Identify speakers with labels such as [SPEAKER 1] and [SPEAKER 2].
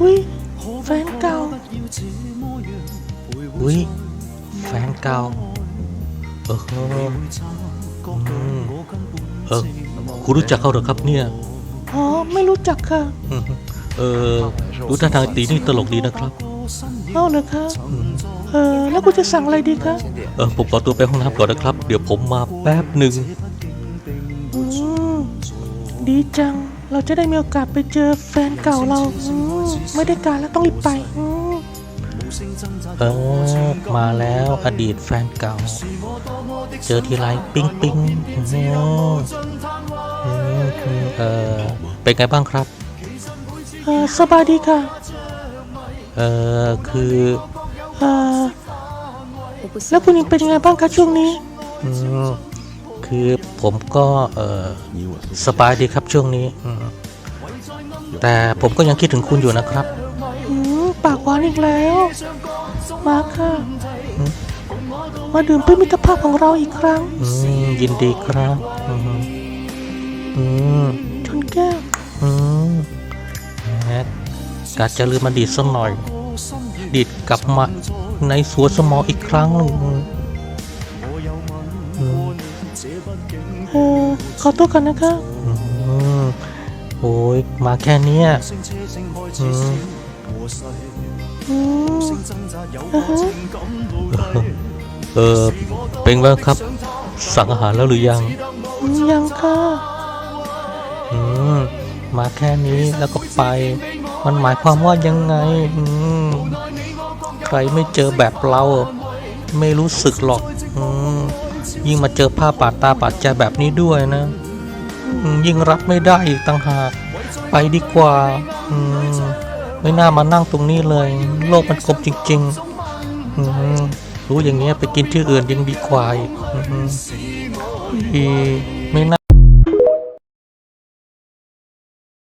[SPEAKER 1] อุ้ยแฟนเก่า
[SPEAKER 2] อุ้ยแฟนเก่าเอออืมเออคุณรู้จักเขาเหรอครับเนี่ย
[SPEAKER 1] อ๋อไม่รู้จักค่ะ
[SPEAKER 2] อืมเออดูท่าทางตีนี่ตลกดีนะครับ
[SPEAKER 1] เอาเลยคะเออแล้วคุณจะสั่งอะไรดีคะ
[SPEAKER 2] เออผมขอตัวไปห้องน้ำก่อนนะครับ เดี๋ยวผมมาแป๊บหนึ่ง
[SPEAKER 1] อืมดีจัง เราจะได้มีโอกาสไปเจอแฟนเก่าเราอืมไม่ได้การแล้วต้องรีบไปอืม
[SPEAKER 2] เออมาแล้วอดีตแฟนเก่า เจอทีไรปิ๊งปิ๊งอืมอืมเออเป็นไงบ้างครับ
[SPEAKER 1] เออสบายดีค่ะ
[SPEAKER 2] เออคือ
[SPEAKER 1] เออแล้วคุณยังเป็นยังไงบ้างคะช่วงนี้
[SPEAKER 2] อืม คือผมก็เออสบายดีครับช่วงนี้อืมแต่ผมก็ยังคิดถึงคุณอยู่นะครับ
[SPEAKER 1] อืมปากหวานอีกแล้ว มาค่ะ มาดื่มเพื่อมิตรภาพของเราอีกครั้ง
[SPEAKER 2] อืมยินดีครับอืมอืม
[SPEAKER 1] ชนแก้ว
[SPEAKER 2] อืมแหมกาจะลืมอดีตสักหน่อย ดีดกลับมาในสวนสมองอีกครั้งหนึ่งอืม
[SPEAKER 1] เออขอตัวก่อนนะคะ
[SPEAKER 2] อืมโอ้ยมาแค่เนี้ยอืม
[SPEAKER 1] อืมอ่าฮะ
[SPEAKER 2] เออเป็นไงบ้างครับ สั่งอาหารแล้วหรือยัง
[SPEAKER 1] อืมยังค่ะ
[SPEAKER 2] อืมมาแค่นี้แล้วก็ไป มันหมายความว่ายังไงอืมใครไม่เจอแบบเรา ไม่รู้สึกหรอกอยิ่งมาเจอภาพปาดตาปาดใจแบบนี้ด้วยนะ ยิ่งรับไม่ได้อีกต่างหาก ไปดีกว่า ไม่น่ามานั่งตรงนี้เลย โลกมันกลมจริงๆรู้อย่างเงี้ยไปกินที่อื่นยังดีกว่าอีกอืมอี